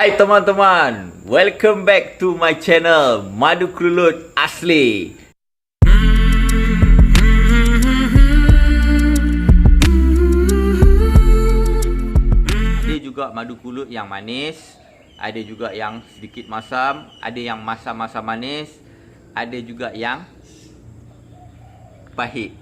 Hai teman-teman, welcome back to my channel Madu Kelulut Asli. Ada juga madu kelulut yang manis, ada juga yang sedikit masam, ada yang masam-masam manis, ada juga yang pahit.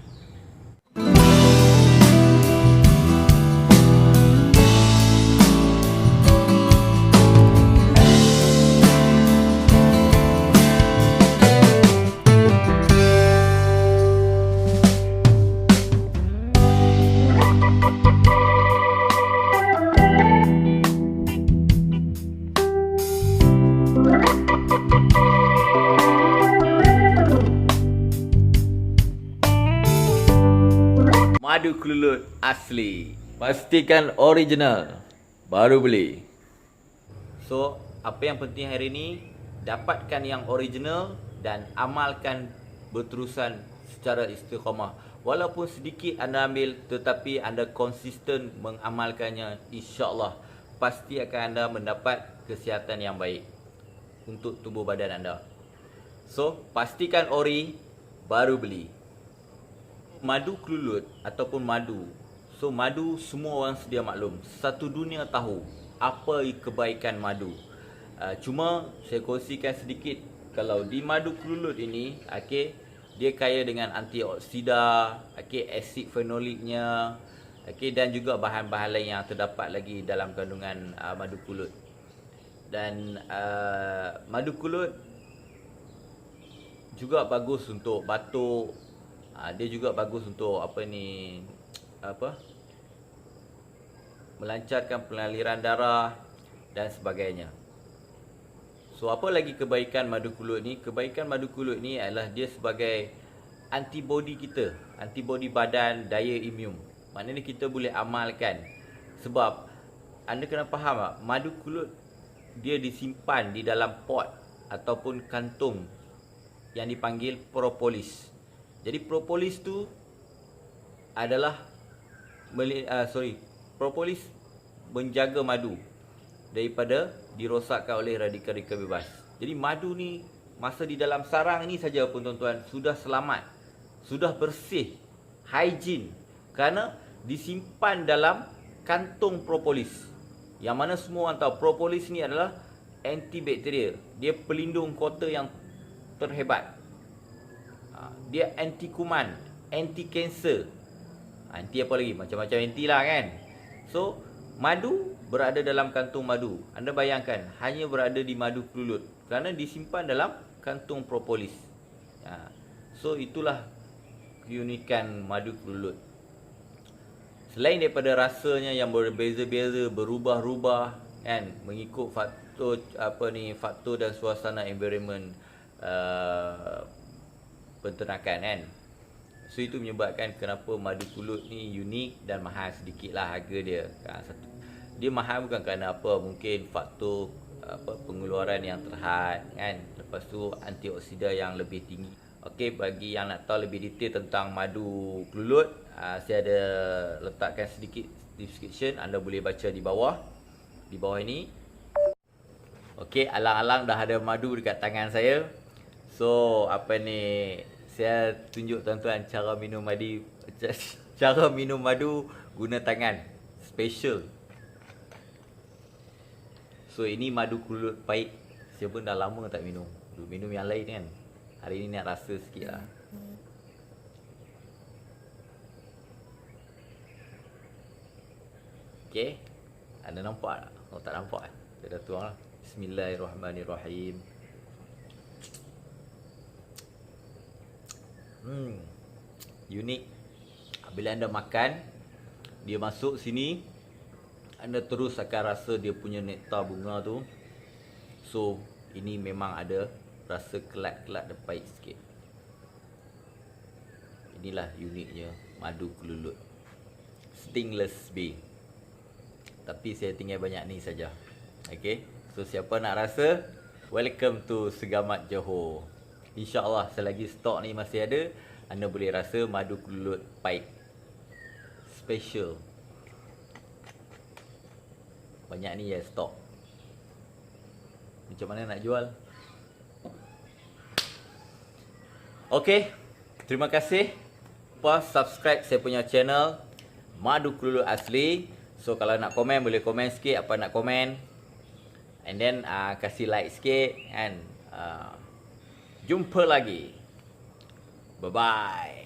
Madu kelulut asli. Pastikan original. Baru beli. So, apa yang penting hari ni dapatkan yang original dan amalkan berterusan secara istiqamah. Walaupun sedikit anda ambil tetapi anda konsisten mengamalkannya insya-Allah pasti akan anda mendapat kesihatan yang baik untuk tubuh badan anda. So, pastikan ori baru beli madu kelulut ataupun madu. So madu semua orang sedia maklum. Satu dunia tahu apa kebaikan madu. Uh, cuma saya kongsikan sedikit kalau di madu kelulut ini okey dia kaya dengan antioksida, okey asid fenoliknya, okey dan juga bahan-bahan lain yang terdapat lagi dalam kandungan uh, madu kelulut. Dan uh, madu kelulut juga bagus untuk batuk, Ha, dia juga bagus untuk apa ni apa melancarkan pengaliran darah dan sebagainya. So apa lagi kebaikan madu kulut ni? Kebaikan madu kulut ni adalah dia sebagai antibody kita, antibody badan, daya imun. Maknanya kita boleh amalkan. Sebab anda kena faham tak, madu kulut dia disimpan di dalam pot ataupun kantung yang dipanggil propolis. Jadi propolis tu adalah uh, sorry, propolis menjaga madu daripada dirosakkan oleh radikal-radikal bebas. Jadi madu ni masa di dalam sarang ni saja pun tuan-tuan sudah selamat, sudah bersih, hygiene kerana disimpan dalam kantung propolis. Yang mana semua orang tahu propolis ni adalah antibakterial. Dia pelindung kota yang terhebat. Ha, dia anti kuman, anti kanser. Anti apa lagi? Macam-macam anti lah kan. So, madu berada dalam kantung madu. Anda bayangkan, hanya berada di madu kelulut. Kerana disimpan dalam kantung propolis. Ha. So, itulah keunikan madu kelulut. Selain daripada rasanya yang berbeza-beza, berubah-ubah kan, mengikut faktor apa ni, faktor dan suasana environment uh, penternakan kan. So itu menyebabkan kenapa madu kulut ni unik dan mahal sedikit lah harga dia. Ha, satu. Dia mahal bukan kerana apa, mungkin faktor apa pengeluaran yang terhad kan. Lepas tu antioksida yang lebih tinggi. Okey, bagi yang nak tahu lebih detail tentang madu kelulut, uh, saya ada letakkan sedikit description, anda boleh baca di bawah. Di bawah ini. Okey, alang-alang dah ada madu dekat tangan saya. So, apa ni? Saya tunjuk tuan-tuan cara minum madu cara minum madu guna tangan. Special. So, ini madu kelulut pahit. Saya pun dah lama tak minum. Minum yang lain kan. Hari ni nak rasa sikit lah. Okay. Anda nampak tak? Kalau tak nampak kan? Dah tuang lah. Bismillahirrahmanirrahim. Hmm. Unik. Bila anda makan, dia masuk sini, anda terus akan rasa dia punya nektar bunga tu. So, ini memang ada rasa kelat-kelat dan pahit sikit. Inilah uniknya madu kelulut. Stingless bee. Tapi saya tinggal banyak ni saja. Okay. So siapa nak rasa, welcome to Segamat Johor. InsyaAllah selagi stok ni masih ada, anda boleh rasa madu kelulut pahit. Special. Banyak ni ya stok. Macam mana nak jual? Okey. Terima kasih. Pas subscribe saya punya channel Madu Kelulu Asli. So kalau nak komen boleh komen sikit apa nak komen. And then uh, kasih like sikit and uh, jumpa lagi. Bye bye.